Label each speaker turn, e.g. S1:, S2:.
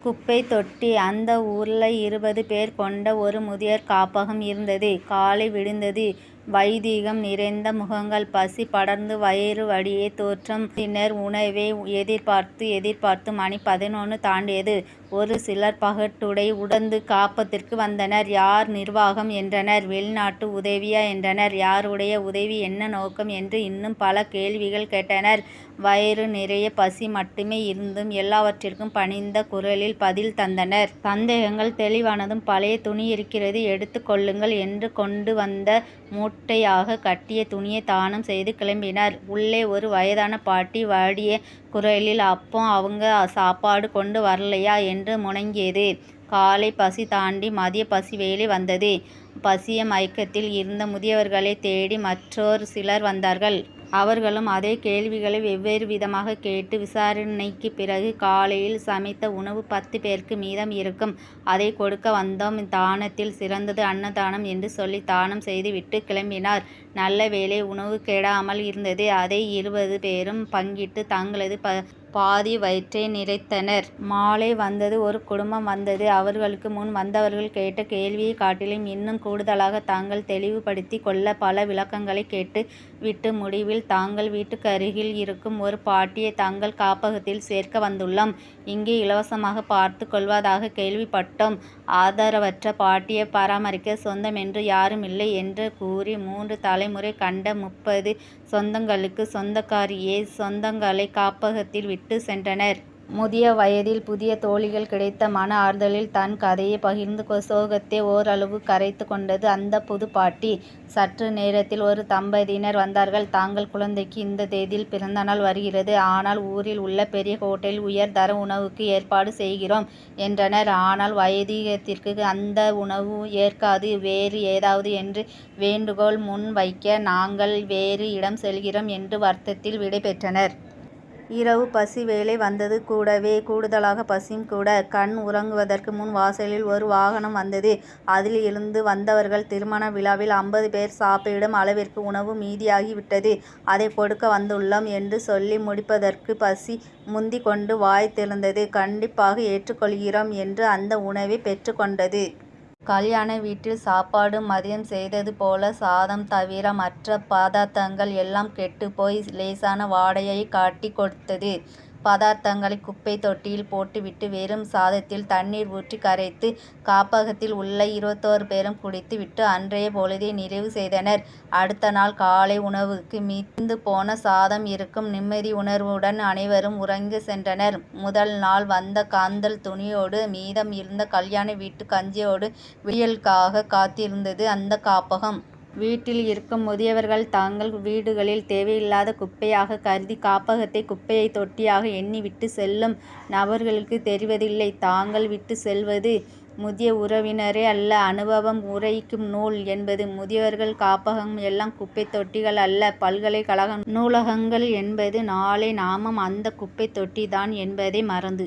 S1: குப்பை தொட்டி அந்த ஊர்ல இருபது பேர் கொண்ட ஒரு முதியோர் காப்பகம் இருந்தது. காலை விடிந்தது. வைதீகம் நிறைந்த முகங்கள். பசி படர்ந்து வயிறு வழியே தோற்றம். பின்னர் உணவை எதிர்பார்த்து எதிர்பார்த்து மணி பதினொன்று தாண்டியது. ஒரு சிலர் பகட்டுடை உடந்து காப்பத்திற்கு வந்தனர். யார் நிர்வாகம் என்றனர். வெளிநாட்டு உதவியா என்றனர். யாருடைய உதவி என்ன நோக்கம் என்று இன்னும் பல கேள்விகள் கேட்டனர். வயிறு நிறைய பசி மட்டுமே இருந்தும் எல்லாவற்றிற்கும் பணிந்த குரலில் பதில் தந்தனர். சந்தேகங்கள் தெளிவானதும் பழைய துணி இருக்கிறது எடுத்து கொள்ளுங்கள் என்று கொண்டு வந்த மூட்டையாக கட்டிய துணியை தானம் செய்து கிளம்பினர். உள்ளே ஒரு வயதான பாட்டி வாடிய குரலில் அப்போம் அவங்க சாப்பாடு கொண்டு வரலையா என்று முனகியது. காலை பசி தாண்டி மதிய பசி வேலை வந்தது. பசிய மயக்கத்தில் இருந்த முதியவர்களை தேடி மற்றொரு சிலர் வந்தார்கள். அவர்களும் அதே கேள்விகளை வெவ்வேறு விதமாக கேட்டு விசாரணைக்கு பிறகு காலையில் சமைத்த உணவு பத்து பேருக்கு மீதம் இருக்கும். அதை கொடுக்க வந்தோம். தானத்தில் சிறந்தது அன்னதானம் என்று சொல்லி தானம் செய்து விட்டு கிளம்பினார். நல்ல வேளை உணவு கெடாமல் இருந்தது. அதை இருபது பேரும் பங்கிட்டு தங்களது ப பாதி வயிற்றை நிறைத்தனர். மாலை வந்தது. ஒரு குடும்பம் வந்தது. அவர்களுக்கு முன் வந்தவர்கள் கேட்ட கேள்வியைக் காட்டிலும் இன்னும் கூடுதலாக தாங்கள் தெளிவுபடுத்திக் கொள்ள பல விளக்கங்களைக் கேட்டு விட்டு முடிவில் தங்கள் வீட்டுக்கருகில் இருக்கும் ஒரு பாட்டியை தங்கள் காப்பகத்தில் சேர்க்க வந்துள்ளோம். இங்கே இலவசமாக பார்த்துக் கொள்வதாக கேள்விப்பட்டோம். ஆதரவற்ற பாட்டியை பராமரிக்க சொந்தமென்று யாருமில்லை என்று கூறி மூன்று தலைமுறை கண்ட முப்பது சொந்தங்களுக்கு சொந்தக்காரியே சொந்தங்களை காப்பகத்தில் விட்டு சென்றனர். முதிய வயதில் புதிய தோழிகள் கிடைத்த மன ஆறுதலில் தன் கதையை பகிர்ந்து சோகத்தை ஓரளவு கரைத்து கொண்டது அந்தப் புதுப்பாட்டி. சற்று நேரத்தில் ஒரு தம்பதியினர் வந்தார்கள். தாங்கள் குழந்தைக்கு இந்த தேதியில் பிறந்தநாள் வருகிறது. ஆனால் ஊரில் உள்ள பெரிய ஹோட்டலில் உயர் தர உணவுக்கு ஏற்பாடு செய்கிறோம் என்றனர். ஆனால் வயதிகத்திற்கு அந்த உணவு ஏற்காது வேறு ஏதாவது என்று வேண்டுகோள் முன் வைக்க நாங்கள் வேறு இடம் செல்கிறோம் என்று வருத்தத்தில் விடைபெற்றனர். இரவு பசி வேலை வந்தது. கூடவே கூடுதலாக பசியும் கூட. கண் உறங்குவதற்கு முன் வாசலில் ஒரு வாகனம் வந்தது. அதில் இருந்து வந்தவர்கள் திருமண விழாவில் ஐம்பது பேர் சாப்பிடும் அளவிற்கு உணவு மீதியாகி விட்டது. அதை கொடுக்க வந்துள்ளோம் என்று சொல்லி முடிப்பதற்கு பசி முந்தி கொண்டு வாய் திறந்தது. கண்டிப்பாக ஏற்றுக்கொள்கிறோம் என்று அந்த உணவை பெற்றுக்கொண்டது கல்யாண வீட்டில் சாப்பாடு மதியம் செய்தது போல சாதம் தவிர மற்ற பதார்த்தங்கள் எல்லாம் கெட்டுப்போய் லேசான வாடையைக் காட்டிக் கொடுத்தது. பதார்த்தங்களை குப்பை தொட்டியில் போட்டுவிட்டு வெறும் சாதத்தில் தண்ணீர் ஊற்றி கரைத்து காப்பகத்தில் உள்ள இருபத்தோரு பேரும் குடித்து விட்டு அன்றைய பொழுதை நிறைவு செய்தனர். அடுத்த நாள் காலை உணவுக்கு மீந்து போன சாதம் இருக்கும் நிம்மதி உணர்வுடன் அனைவரும் உறங்கி சென்றனர். முதல் நாள் வந்த காந்தல் துணியோடு மீதம் இருந்த கல்யாண வீட்டு கஞ்சியோடு விடியலுக்காக காத்திருந்தது அந்த காப்பகம். வீட்டில் இருக்கும் முதியவர்கள் தங்கள் வீடுகளில் தேவையில்லாத குப்பையாக கருதி காப்பகத்தை குப்பையை தொட்டியாக எண்ணி விட்டு செல்லும் நபர்களுக்கு தெரிவதில்லை தாங்கள் விட்டு செல்வது முதிய உறவினரே அல்ல அனுபவம் உரைக்கும் நூல் என்பது. முதியோர்கள் காப்பகம் எல்லாம் குப்பைத் தொட்டிகள் அல்ல பல்கலைக்கழக நூலகங்கள் என்பது. நாளை நாமும் அந்த குப்பைத் தொட்டி தான் என்பதை மறந்து